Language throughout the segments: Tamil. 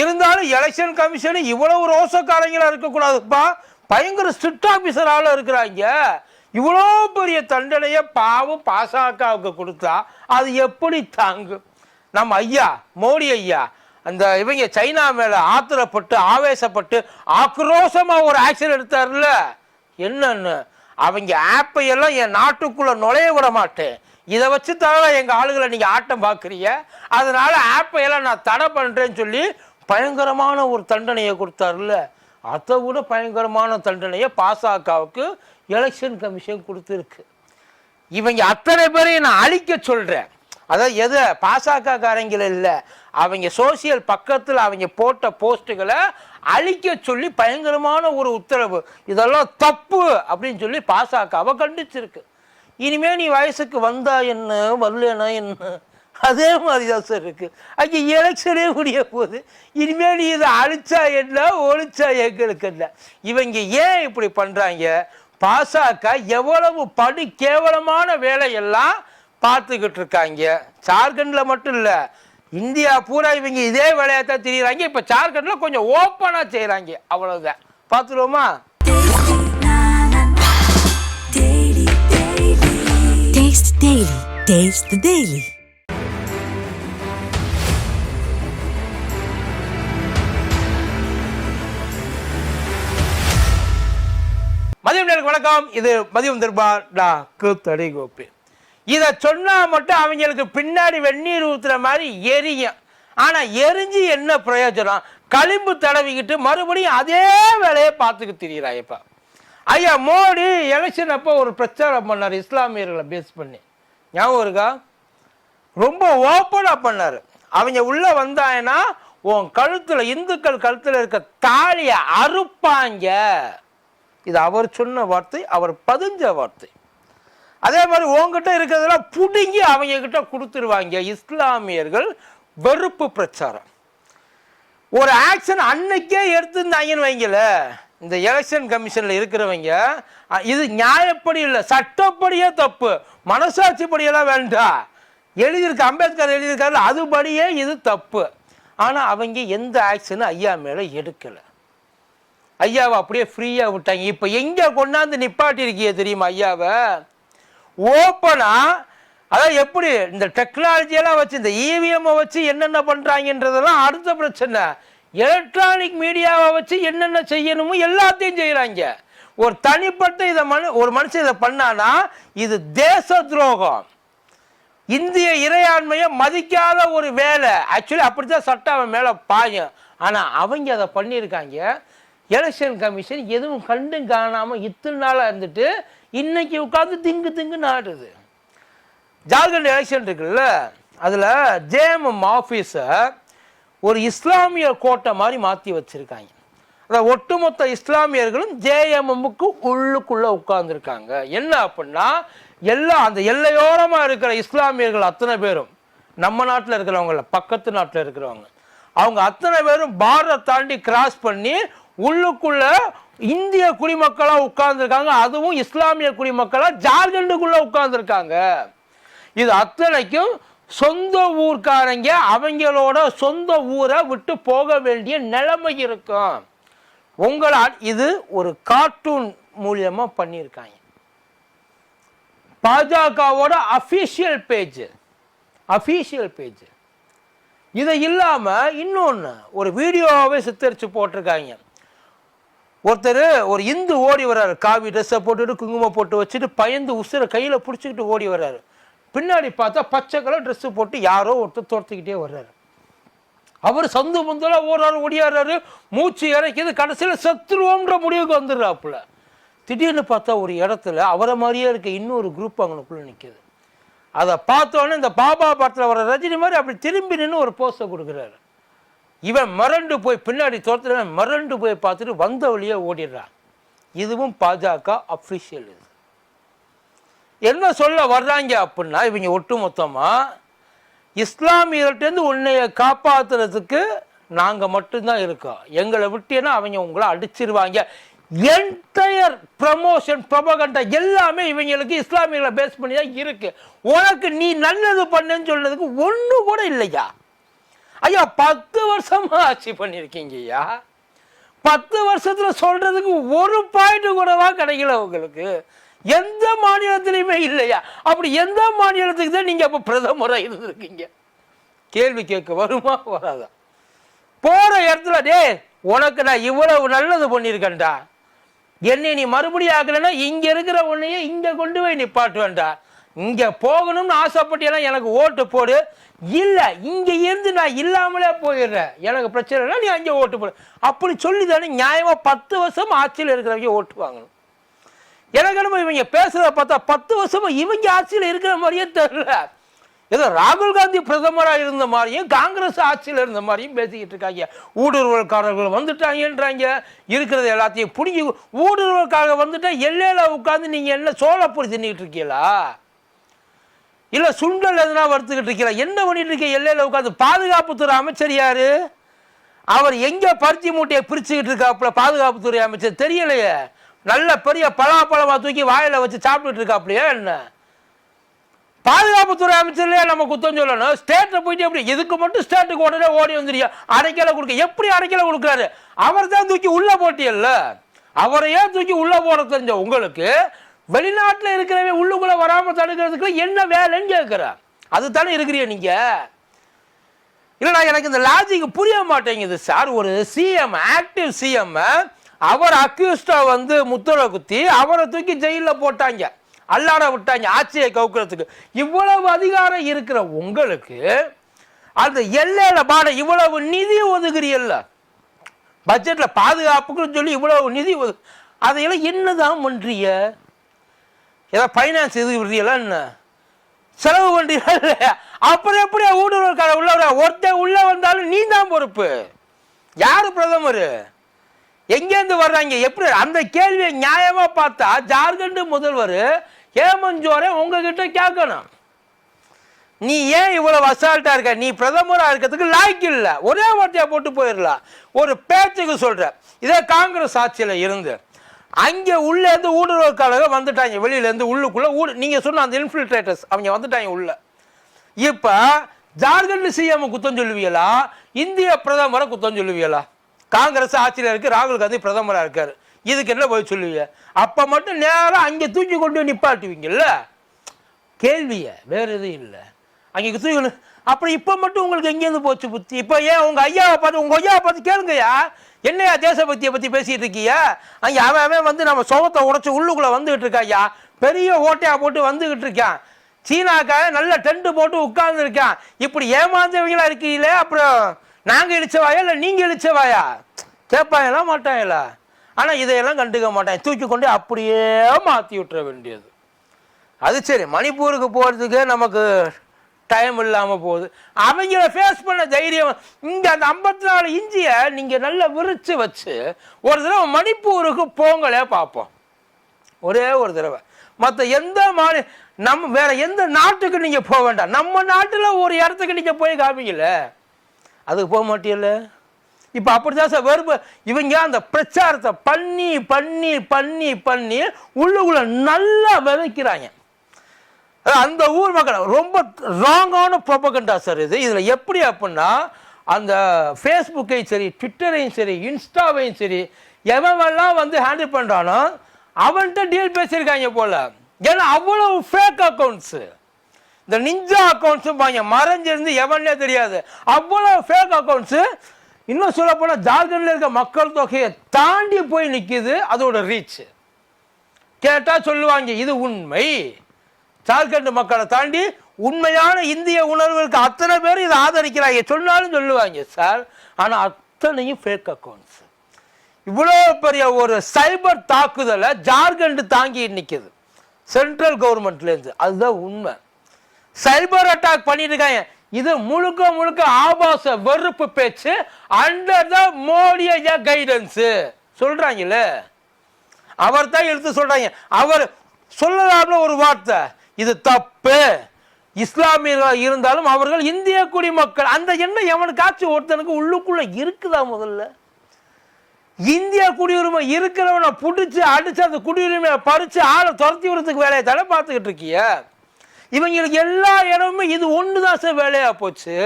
இருந்தாலும் எலெக்ஷன் கமிஷன் இவ்வளவு ரோசக்காரங்களா இருக்கக்கூடாதுப்பா பயங்கர ஸ்ட்ரிக்ட் ஆஃபீஸரால இருக்கிறாங்க. இவ்வளோ பெரிய தண்டனையை பாவம் பாசகவுக்கு கொடுத்தா அது எப்படி தாங்கும் நம்ம ஐயா மோடி ஐயா அந்த இவங்க சைனா மேலே ஆத்திரப்பட்டு ஆவேசப்பட்டு ஆக்ரோஷமாக ஒரு ஆக்ஷன் எடுத்தார்ல. என்னன்னு? அவங்க ஆப்பை எல்லாம் என் நாட்டுக்குள்ளே நுழைய விட மாட்டேன். இதை வச்சு தவிர எங்கள் ஆளுகளை நீங்கள் ஆட்டம் பார்க்குறீங்க. அதனால் ஆப்பை எல்லாம் நான் தடை பண்ணுறேன்னு சொல்லி பயங்கரமான ஒரு தண்டனையை கொடுத்தாருல்ல? அதை விட பயங்கரமான தண்டனையை பாசகவுக்கு எலெக்ஷன் கமிஷன் கொடுத்துருக்கு. இவங்க அத்தனை பேரையும் நான் அழிக்க சொல்கிறேன் அதாவது எது? பாசக காரங்கள் இல்லை. அவங்க சோசியல் பக்கத்தில் அவங்க போட்ட போஸ்ட்டுகளை அழிக்க சொல்லி பயங்கரமான ஒரு உத்தரவு. இதெல்லாம் தப்பு அப்படின்னு சொல்லி பாசகவை கண்டிச்சிருக்கு. இனிமேல் நீ வயசுக்கு வந்தா என்ன? வரலனா என்ன? அதே மாதிரி தான் சார் இருக்குது அங்கே எலெக்ஷனே முடிய போகுது. இனிமேல் நீ இதை அழிச்சா என்ன ஒழிச்சா எங்களுக்கு என்ன? இவங்க ஏன் இப்படி பண்ணுறாங்க பாசக எவ்வளவு படு கேவலமான வேலையெல்லாம் பார்த்துக்கிட்டு இருக்காங்க. ஜார்க்கண்டில் மட்டும் இல்லை இந்தியா பூரா இவங்க இதே வேலையை தான் தெரியுறாங்க. இப்போ ஜார்க்கண்டில் கொஞ்சம் ஓப்பனாக செய்கிறாங்க அவ்வளோதான் பார்த்துருவோமா? Daily, daily. Taste the மதியம் நேருக்கு வணக்கம். இது மதியம் திருப்பா நான் கூத்தடி கோப்பி இதை சொன்னால் மட்டும் அவங்களுக்கு பின்னாடி வெந்நீர் ஊத்துற மாதிரி எரியும். ஆனால் எரிஞ்சு என்ன பிரயோஜனம்? களிம்பு தடவிக்கிட்டு மறுபடியும் அதே வேலையை பார்த்துக்கு திரியிறாயப்பா ஐயா மோடி எலெக்ஷன் அப்போ ஒரு பிரச்சாரம் பண்ணார் இஸ்லாமியர்களை பேஸ் பண்ணி. ஞாபகம் இருக்கா? ரொம்ப ஓப்பனாக பண்ணார். அவங்க உள்ளே வந்தாங்கன்னா உன் கழுத்தில் இந்துக்கள் கழுத்தில் இருக்க தாலியை அறுப்பாங்க. இது அவர் சொன்ன வார்த்தை அவர் பதிஞ்ச வார்த்தை. அதே மாதிரி உங்ககிட்ட இருக்கிறதெல்லாம் புடுங்கி அவங்க கிட்ட கொடுத்துருவாங்க இஸ்லாமியர்கள் வெறுப்பு பிரச்சாரம். ஒரு ஆக்ஷன் அன்னைக்கே எடுத்திருந்தாங்கன்னு வைங்கள இந்த எலெக்ஷன் கமிஷனில் இருக்கிறவங்க இது நியாயப்படி இல்லை சட்டப்படியே தப்பு மனசாட்சிப்படியெல்லாம் வேண்டாம் எழுதியிருக்கு அம்பேத்கர் எழுதியிருக்காரு அதுபடியே இது தப்பு. ஆனால் அவங்க எந்த ஆக்ஷனும் ஐயா மேலே எடுக்கலை. ஐயாவை அப்படியே ஃப்ரீயாக விட்டாங்க. இப்போ எங்கே கொண்டாந்து நிப்பாட்டிருக்கிய தெரியுமா ஐயாவை? ஓப்பனாக அதான் எப்படி இந்த டெக்னாலஜியெல்லாம் வச்சு இந்த இவிஎம்மை வச்சு என்னென்ன பண்ணுறாங்கன்றதெல்லாம் அடுத்த பிரச்சனை. எலக்ட்ரானிக் மீடியாவை வச்சு என்னென்ன செய்யணுமோ எல்லாத்தையும் செய்கிறாங்க ஒரு தனிப்பட்ட இதை மனு ஒரு மனுஷன் இதை பண்ணானா இது தேச துரோகம். இந்திய இறையாண்மையை மதிக்காத ஒரு வேலை. ஆக்சுவலி அப்படித்தான் சட்டம் அவன் மேலே பாயும். ஆனால் அவங்க அதை பண்ணியிருக்காங்க. எலெக்ஷன் கமிஷன் எதுவும் கண்டும் காணாமல் இத்தனை நாளாக இருந்துட்டு இன்னைக்கு உட்காந்து திங்கு திங்கு நாடுது. ஜார்க்கண்ட் எலெக்ஷன் இருக்குல்ல அதில் ஜேஎம்எம் ஆஃபீஸை ஒரு இஸ்லாமிய கோட்டை மாதிரி மாற்றி வச்சுருக்காங்க. அதாவது ஒட்டுமொத்த இஸ்லாமியர்களும் ஜேஎம்எம்முக்கு உள்ளுக்குள்ளே உட்கார்ந்துருக்காங்க. என்ன அப்படின்னா எல்லா அந்த எல்லையோரமாக இருக்கிற இஸ்லாமியர்கள் அத்தனை பேரும் நம்ம நாட்டில் இருக்கிறவங்கள பக்கத்து நாட்டில் இருக்கிறவங்க அவங்க அத்தனை பேரும் பார்டரை தாண்டி கிராஸ் பண்ணி உள்ளுக்குள்ள இந்திய குடிமக்களாக உட்கார்ந்துருக்காங்க அதுவும் இஸ்லாமிய குடிமக்களாக ஜார்க்கண்டுக்குள்ள உட்கார்ந்துருக்காங்க. இது அத்தனைக்கும் சொந்த ஊர்க்காரங்க அவங்களோட சொந்த ஊரை விட்டு போக வேண்டிய நிலைமை இருக்கும். உங்களால் இது ஒரு கார்ட்டூன் மூலியமா பண்ணியிருக்காங்க. பாஜகவோட அஃபீஷியல் பேஜ் அஃபீஷியல் பேஜ் இதை இல்லாமல் இன்னொன்று ஒரு வீடியோவை சித்தரித்து போட்டிருக்காங்க. ஒருத்தர் ஒரு இந்து ஓடி வர்றாரு. காவி ட்ரெஸ்ஸை போட்டுட்டு குங்குமம் போட்டு வச்சுட்டு பயந்து உசுரை கையில் பிடிச்சிக்கிட்டு ஓடி வர்றாரு. பின்னாடி பார்த்தா பச்சை கலர் ட்ரெஸ்ஸு போட்டு யாரோ ஒருத்தர் தோர்த்துக்கிட்டே வர்றாரு. அவர் சந்து முந்தல ஓடுறாரு ஓடியாடுறாரு மூச்சு இறக்கிது கடைசியில் செத்துருவோன்ற முடிவுக்கு வந்துடுறாப்புல. திடீர்னு பார்த்தா ஒரு இடத்துல அவரை மாதிரியே இருக்க இன்னொரு குரூப் அவங்களுக்குள்ளே நிற்கிது அதை பார்த்தோன்னே இந்த பாபா படத்தில் வர ரஜினி மாதிரி அப்படி திரும்பி நின்று ஒரு போஸ்டை கொடுக்குறாரு. இவன் மறண்டு போய் பின்னாடி தோற்றுறவன் மறண்டு போய் பார்த்துட்டு வந்த வழியே ஓடிடுறான். இதுவும் பாஜக அஃபிஷியல் இது. என்ன சொல்ல வர்றாங்க அப்படின்னா இவங்க ஒட்டுமொத்தமாக இஸ்லாமியர்கிட்டேருந்து உன்னைய காப்பாற்றுறதுக்கு நாங்கள் மட்டும்தான் இருக்கோம். எங்களை விட்டேன்னா அவங்க உங்களை அடிச்சிருவாங்க. என்டையர் ப்ரமோஷன் ப்ரொபகண்டா எல்லாமே இவங்களுக்கு இஸ்லாமியர்களை பேஸ் பண்ணி தான் இருக்கு. உனக்கு நீ நல்லது பண்ணுன்னு சொல்கிறதுக்கு ஒன்று கூட இல்லையா? ஐயா பத்து வருஷமா ஆட்சி பண்ணியிருக்கீங்க ஐயா பத்து வருஷத்துல சொல்றதுக்கு ஒரு பாயிண்ட் கூடவா கிடைக்கல உங்களுக்கு? எந்த மாநிலத்திலையுமே இல்லையா? அப்படி எந்த மாநிலத்துக்கு தான் நீங்க அப்ப பிரதமராக இருந்திருக்கீங்க? கேள்வி கேட்க வருமா வராதா? போற இடத்துல டே உனக்கு நான் இவ்வளவு நல்லது பண்ணியிருக்கேன்டா. என்னை நீ மறுபடியும் ஆக்கலைன்னா இங்க இருக்கிற உன்னையே இங்க கொண்டு போய் நிப்பாட்டுவேன்டா. இங்கே போகணும்னு ஆசைப்பட்டீங்கன்னா எனக்கு ஓட்டு போடு. இல்லை இங்கே இருந்து நான் இல்லாமலே போயிடுறேன். எனக்கு பிரச்சனை இல்லை நீ அங்கே ஓட்டு போடு. அப்படி சொல்லி தானே நியாயமாக பத்து வருஷம் ஆட்சியில் இருக்கிறவங்க ஓட்டு வாங்கணும். எனக்கு என்னமோ இவங்க பேசுகிறத பார்த்தா பத்து வருஷமாக இவங்க ஆட்சியில் இருக்கிற மாதிரியே தெரியல. ஏதோ ராகுல் காந்தி பிரதமராக இருந்த மாதிரியும் காங்கிரஸ் ஆட்சியில் இருந்த மாதிரியும் பேசிக்கிட்டு இருக்காங்க. ஊடுருவல்காரர்கள் வந்துட்டாங்கன்றாங்க. இருக்கிறது எல்லாத்தையும் பிடிங்கி ஊடுருவல்காரர்கள் வந்துட்டால் எல்லையில் உட்காந்து நீங்கள் என்ன சோளப்பொரி தின்னுக்கிட்டு இருக்கீங்களா? இல்லை சுண்டல் எதனா வறுத்துக்கிட்டு இருக்கீங்களா? என்ன பண்ணிட்டு இருக்க எல்லையில் உட்காந்து பாதுகாப்புத்துறை அமைச்சர் யார்? அவர் எங்கே பருத்தி மூட்டையை பிரிச்சுக்கிட்டு இருக்காப்புல? பாதுகாப்புத்துறை அமைச்சர் தெரியலையே. நல்ல பெரிய பலாப்பழமாக தூக்கி வாயில் வச்சு சாப்பிட்டுட்டு இருக்காப்புலையா என்ன? பாதுகாப்புத்துறை அமைச்சர்லையே நம்ம குத்தம் சொல்லணும். ஸ்டேட்டை போயிட்டு எப்படி? இதுக்கு மட்டும் ஸ்டேட்டுக்கு உடனே ஓடி வந்துருயா அரைக்கலை கொடுக்க. எப்படி அரைக்கலை கொடுக்குறாரு? அவர் தான் தூக்கி உள்ளே போட்டியல்ல. அவரையே தூக்கி உள்ளே போட தெரிஞ்ச உங்களுக்கு வெளிநாட்டில் இருக்கிறவன் உள்ளுக்குள்ள வராம தடுக்கிறதுக்கு என்ன வேலைன்னு கேட்குறேன் அதுதானே இருக்கிறீங்க நீங்க. இல்லைடா எனக்கு இந்த லாஜிக் புரிய மாட்டேங்குது சார். ஒரு சிஎம் ஆக்டிவ் சிஎம் அவர் அக்யூஸ்டா வந்து முத்திரை குத்தி அவரை தூக்கி ஜெயிலில் போட்டாங்க. அல்லாட விட்டாங்க ஆட்சியை கவுக்கிறதுக்கு. இவ்வளவு அதிகாரம் இருக்கிற உங்களுக்கு அந்த எல்லையில பாட இவ்வளவு நிதி ஒதுக்குறீல்ல. பட்ஜெட்ல பாதுகாப்புக்குன்னு சொல்லி இவ்வளவு நிதி ஒது அதையெல்லாம் என்னதான் பண்றீங்க? ஏதாவது ஃபைனான்ஸ் இது விருதியெல்லாம் என்ன? செலவு பண்ணுறீங்களா இல்லையா? அப்புறம் எப்படி ஊடுருவல்கார உள்ள ஒருத்தன் உள்ளே வந்தாலும் நீ தான் பொறுப்பு. யார் பிரதமர்? எங்கேருந்து வர்றாங்க? எப்படி? அந்த கேள்வியை நியாயமாக பார்த்தா ஜார்க்கண்ட் முதல்வர் ஹேமந்த் சோரன் உங்ககிட்ட கேட்கணும். நீ ஏன் இவ்வளவு அசால்ட்டாக இருக்க? நீ பிரதமராக இருக்கிறதுக்கு லாய்க்கு இல்லை. ஒரே வார்த்தையாக போட்டு போயிடலாம். ஒரு பேச்சுக்கு சொல்கிற இதே காங்கிரஸ் ஆட்சியில் இருந்து அங்கே உள்ளேருந்து இருந்து ஊடுருவல்காரங்க வந்துட்டாங்க. வெளியிலேருந்து உள்ளுக்குள்ளே ஊடு நீங்கள் சொன்ன அந்த இன்ஃபில்ட்ரேட்டர்ஸ் அவங்க வந்துட்டாங்க உள்ள. இப்போ ஜார்க்கண்ட் சிஎம் குத்தம் சொல்லுவீங்களா? இந்திய பிரதமரை குத்தம் சொல்லுவீங்களா? காங்கிரஸ் ஆட்சியில் இருக்குது ராகுல் காந்தி பிரதமராக இருக்கார். இதுக்கு என்ன போய் சொல்லுவீங்க? அப்போ மட்டும் நேராக அங்கே தூக்கி கொண்டு நிப்பாட்டுவீங்கல்ல? கேள்வியை வேறு எதுவும் இல்லை. அங்கே தூக்கி அப்புறம் இப்போ மட்டும் உங்களுக்கு எங்கேருந்து போச்சு புத்தி? இப்போ ஏன் உங்கள் ஐயாவை பார்த்து உங்கள் ஐயாவை பார்த்து கேளுங்கய்யா. என்னையா தேசபக்தியை பற்றி பேசிகிட்டு இருக்கியா அங்கே அவன் அவன் வந்து நம்ம சோகத்தை உடச்சி உள்ளுக்குள்ளே வந்துகிட்டு இருக்காய்யா பெரிய ஓட்டையாக போட்டு வந்துக்கிட்டு இருக்கான். சீனாக்காக நல்ல டென்ட் போட்டு உட்கார்ந்துருக்கான் இப்படி ஏமாந்தவங்களா இருக்கீங்களே அப்புறம் நாங்கள் இழிச்சவாயா இல்லை நீங்கள் இழிச்சவாயா? கேட்பாங்களா மாட்டாங்களா ஆனால் இதையெல்லாம் கண்டுக்க மாட்டாங்க தூக்கி கொண்டு அப்படியே மாற்றி விட்டுற வேண்டியது. அது சரி மணிப்பூருக்கு போகிறதுக்கு நமக்கு டைம் இல்லாமல் போகுது. அவங்கள ஃபேஸ் பண்ண தைரியம் இங்கே அந்த ஐம்பத்தி நாலு இஞ்சியை நீங்கள் நல்லா விரித்து வச்சு ஒரு தடவை மணிப்பூருக்கு போங்களே பார்ப்போம். ஒரே ஒரு தடவை. மற்ற எந்த மாநில நம்ம வேற எந்த நாட்டுக்கு நீங்கள் போக வேண்டாம். நம்ம நாட்டில் ஒரு இடத்துக்கு நீங்கள் போய் காமிக்கல அதுக்கு போக மாட்டீங்கல்ல இப்போ அப்படிதான் சார் வெறுப்பு. இவங்க அந்த பிரச்சாரத்தை பண்ணி பண்ணி பண்ணி பண்ணி உள்ளுக்குள்ள நல்லா விதைக்கிறாங்க. அந்த ஊர் மக்கள் ரொம்ப ராங்கான ப்ரொபகண்டா சார் இது. இதில் எப்படி அப்படின்னா அந்த ஃபேஸ்புக்கையும் சரி ட்விட்டரையும் சரி இன்ஸ்டாவையும் சரி எவன்லாம் வந்து ஹேண்டில் பண்ணுறானோ அவன்கிட்ட டீல் பேசியிருக்காங்க போல. ஏன்னா அவ்வளவு ஃபேக் அக்கௌண்ட்ஸு இந்த நிஞ்சா அக்கௌண்ட்ஸும் பாங்க மறைஞ்சிருந்து எவனே தெரியாது. அவ்வளோ ஃபேக் அக்கௌண்ட்ஸு இன்னும் சொல்லப்போனால் ஜார்க்கண்டில் இருக்க மக்கள் தொகையை தாண்டி போய் நிற்கிது அதோட ரீச் கேட்டால் சொல்லுவாங்க இது உண்மை. ஜார்க்கண்ட் மக்களை தாண்டி உண்மையான இந்திய உணர்வுக்கு அத்தனை பேர் இதை ஆதரிக்கிறாங்க. சொன்னாலும் சொல்லுவாங்க சார் ஆனால் அத்தனையும் ஃபேக் அக்கௌண்ட்ஸ் இவ்வளோ பெரிய ஒரு சைபர் தாக்குதலை ஜார்க்கண்ட் தாங்கி நிற்கிது சென்ட்ரல் கவர்மெண்ட்லேருந்து. அதுதான் உண்மை. சைபர் அட்டாக் பண்ணிட்டு இருக்காங்க. இது முழுக்க முழுக்க ஆபாச வெறுப்பு பேச்சு அண்டர் த மோடிய கைடன்ஸ் சொல்றாங்கல்ல? அவர் தான் எடுத்து சொல்றாங்க. அவர் சொல்லலாம்ல ஒரு வார்த்தை. இது தப்பு. இஸ்லாமியர்களாக இருந்தாலும் அவர்கள் இந்திய குடிமக்கள். அந்த எண்ணம் எவனுக்காச்சும் ஒருத்தனுக்கு உள்ளுக்குள்ள இருக்குதா முதல்ல? இந்திய குடியுரிமை இருக்கிறவனை பிடிச்சி அடிச்சு அந்த குடியுரிமையை பறிச்சு ஆளை துரத்தி விடுறதுக்கு வேலையை தானே பார்த்துக்கிட்டு இருக்கிய? இவங்களுக்கு எல்லா இடமுமே இது ஒன்று தான் சார் வேலையாக போச்சு.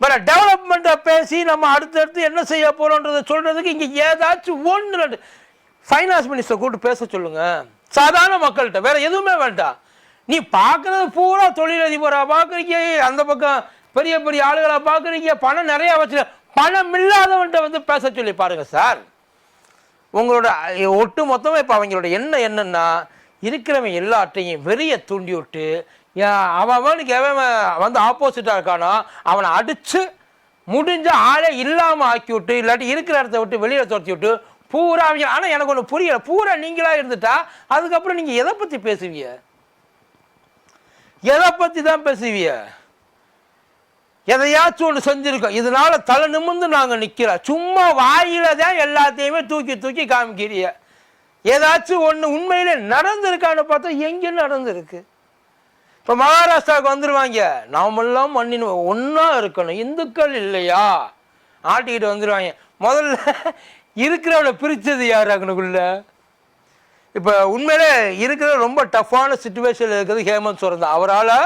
பட் டெவலப்மெண்ட்டை பேசி நம்ம அடுத்தடுத்து என்ன செய்ய போகிறோன்றதை சொல்கிறதுக்கு இங்கே ஏதாச்சும் ஒன்று ரெண்டு ஃபைனான்ஸ் மினிஸ்டர் கூப்பிட்டு பேச சொல்லுங்கள் சாதாரண மக்கள்கிட்ட வேற எதுவுமே வேண்டாம். நீ பார்க்கறது பூரா தொழிலதிபரா பார்க்குறீங்க. அந்த பக்கம் பெரிய பெரிய ஆளுகளை பார்க்குறீங்க. பணம் நிறைய வச்சு பணம் இல்லாதவன்ட்ட வந்து பேச சொல்லி பாருங்க சார். உங்களோட ஒட்டு மொத்தமாக இப்போ அவங்களோட எண்ணம் என்னென்னா இருக்கிறவன் எல்லாட்டையும் வெறிய தூண்டி விட்டு அவன் அவனுக்கு எவன் வந்து ஆப்போசிட்டாக இருக்கானோ அவனை அடித்து முடிஞ்ச ஆளே இல்லாமல் ஆக்கி விட்டு இல்லாட்டி இருக்கிற இடத்த விட்டு வெளியில் துரத்தி விட்டு பூரா அவங்க ஆனால் எனக்கு ஒன்று புரியல. பூரா நீங்களாக இருந்துட்டா அதுக்கப்புறம் நீங்கள் எதை பற்றி பேசுவீங்க? எதை பற்றி தான் பேசுவீங்க? எதையாச்சும் ஒன்று செஞ்சுருக்கோம். இதனால தலை நிமிர்ந்து நாங்கள் நிற்கிறோம் சும்மா வாயில தான் எல்லாத்தையுமே தூக்கி தூக்கி காமிக்கிறீங்க. ஏதாச்சும் ஒன்று உண்மையிலே நடந்திருக்கான்னு பார்த்தா எங்கே நடந்திருக்கு? இப்போ மகாராஷ்டிராவுக்கு வந்துடுவாங்க நாமெல்லாம் மண்ணின் ஒன்றா இருக்கணும். இந்துக்கள் இல்லையா? ஆட்டிக்கிட்டு வந்துடுவாங்க முதல்ல இருக்கிறவளை பிரித்தது யார் அங்கனுக்குள்ள இப்போ உண்மையிலே இருக்கிற ரொம்ப டஃப்பான சுச்சுவேஷனில் இருக்கிறது ஹேமந்த் சோரன் தான். அவரால்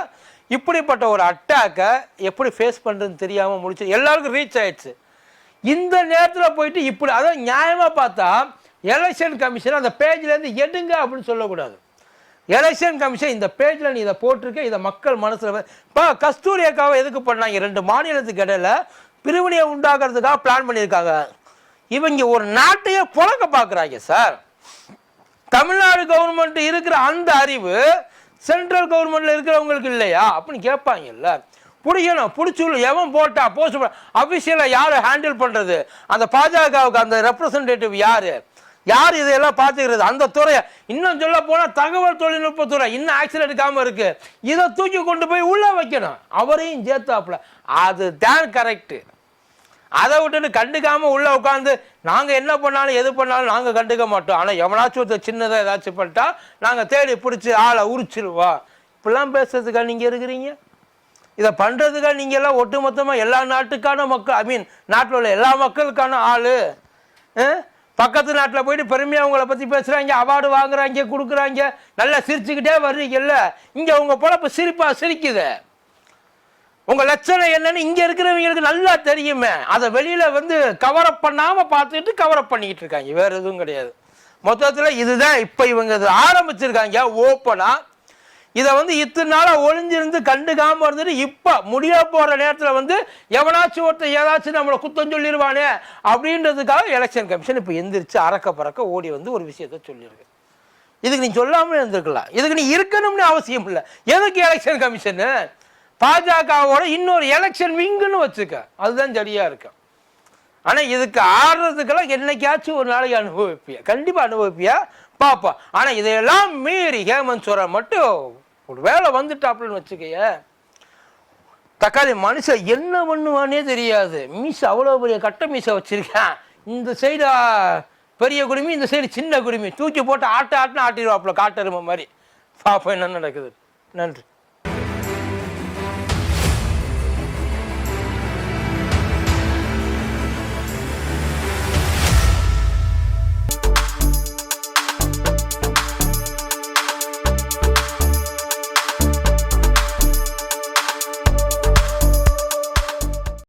இப்படிப்பட்ட ஒரு அட்டாக்கை எப்படி ஃபேஸ் பண்ணுறதுன்னு தெரியாமல் முடிச்சு எல்லாருக்கும் ரீச் ஆயிடுச்சு. இந்த நேரத்தில் போயிட்டு இப்படி அதான் நியாயமாக பார்த்தா எலெக்ஷன் கமிஷன் அந்த பேஜ்லேருந்து எடுங்க அப்படின்னு சொல்லக்கூடாது. எலெக்ஷன் கமிஷன் இந்த பேஜில் நீ இதை போட்டிருக்க இதை மக்கள் மனசில் இப்போ கஸ்தூரி அக்காவை எதுக்கு பண்ணாங்க? ரெண்டு மாநிலத்துக்கு இடையில பிரிவினையை உண்டாக்குறதுக்காக பிளான் பண்ணியிருக்காங்க. இவங்க ஒரு நாட்டையே புழக்க பார்க்குறாங்க சார். தமிழ்நாடு கவர்மெண்ட் இருக்கிற அந்த அறிவு சென்ட்ரல் கவர்மெண்ட்டில் இருக்கிறவங்களுக்கு இல்லையா? அப்படின்னு கேட்பாங்கல்ல. பிடிக்கணும் பிடிச்சி எவன் போட்டா போஸ்ட் அபிஷியலாக யார் ஹேண்டில் பண்ணுறது அந்த பாஜகவுக்கு அந்த ரெப்ரசன்டேட்டிவ் யார்? யார் இதையெல்லாம் பார்த்துக்கிறது? அந்த துறையை இன்னும் சொல்ல போனால் தகவல் தொழில்நுட்பத்துறை இன்னும் ஆக்சிடென்ட் எடுக்காமல் இருக்கு. இதை தூக்கி கொண்டு போய் உள்ளே வைக்கணும். அவரையும் சேர்த்தாப்புல. அது தான் கரெக்டு அதை விட்டுட்டு கண்டுக்காம உள்ள உட்காந்து நாங்கள் என்ன பண்ணாலும் எது பண்ணாலும் நாங்கள் கண்டுக்க மாட்டோம். ஆனால் எவனாச்சும் ஒருத்தர் சின்னதாக ஏதாச்சும் பண்ணிட்டா நாங்கள் தேடி பிடிச்சி ஆளை உரிச்சிருவா. இப்படிலாம் பேசுறதுக்கா நீங்கள் இருக்கிறீங்க? இதை பண்ணுறதுக்காக நீங்கள் எல்லாம் ஒட்டுமொத்தமாக எல்லா நாட்டுக்கான மக்கள் ஐ மீன் நாட்டில் உள்ள எல்லா மக்களுக்கான ஆள். பக்கத்து நாட்டில் போயிட்டு பெருமையாக அவங்கள பற்றி பேசுகிறாங்க அவார்டு வாங்குறாங்க கொடுக்குறாங்க நல்லா சிரிச்சுக்கிட்டே வர்றீங்கல்ல? இங்கே அவங்க பொழப்பு சிரிப்பாக சிரிக்குது. உங்க லட்சணம் என்னன்னு இங்க இருக்கிறவங்களுக்கு நல்லா தெரியுமே. அதை வெளியில வந்து கவரப் பண்ணாம பார்த்துட்டு கவரப் பண்ணிக்கிட்டு இருக்காங்க. வேற எதுவும் கிடையாது. மொத்தத்துல இதுதான் இப்ப இவங்க இது ஆரம்பிச்சிருக்காங்க. ஓப்பனா இதை வந்து இத்தனை நாளா ஒளிஞ்சிருந்து கண்டுக்காம இருந்துட்டு இப்ப முடிய போற நேரத்துல வந்து எவனாச்சும் ஒருத்தர் ஏதாச்சும் நம்மளை குத்தம் சொல்லிடுவானே அப்படின்றதுக்காக எலெக்ஷன் கமிஷன் இப்ப எந்திரிச்சு அறக்க பறக்க ஓடி வந்து ஒரு விஷயத்த சொல்லியிருக்கு. இதுக்கு நீ சொல்லாமல் இருந்திருக்கலாம். இதுக்கு நீ இருக்கணும்னு அவசியம் இல்லை. எதுக்கு எலெக்ஷன் கமிஷனு பாஜகவோட இன்னொரு எலெக்ஷன் விங்குன்னு வச்சுக்க. அதுதான் சரியா இருக்கும் ஆனா இதுக்கு ஆடுறதுக்கெல்லாம் என்னைக்காச்சும் ஒரு நாளைக்கு அனுபவிப்பியா? கண்டிப்பா அனுபவிப்பியா? பாப்பா ஆனா இதையெல்லாம் மீறி ஹேமந்த் சோரன் மட்டும் ஒரு வேலை வந்துட்டாப்புலன்னு வச்சுக்கைய தக்காளி மனுஷன் என்ன பண்ணுவானே தெரியாது. மீசை அவ்வளோ பெரிய கட்ட மீசை வச்சிருக்கேன். இந்த சைடு பெரிய குடுமி இந்த சைடு சின்ன குடுமி. தூக்கி போட்டு ஆட்ட ஆட்டினா ஆட்டிடுவாப்புல காட்டெருமை மாதிரி. பாப்போம் என்ன நடக்குது. நன்றி.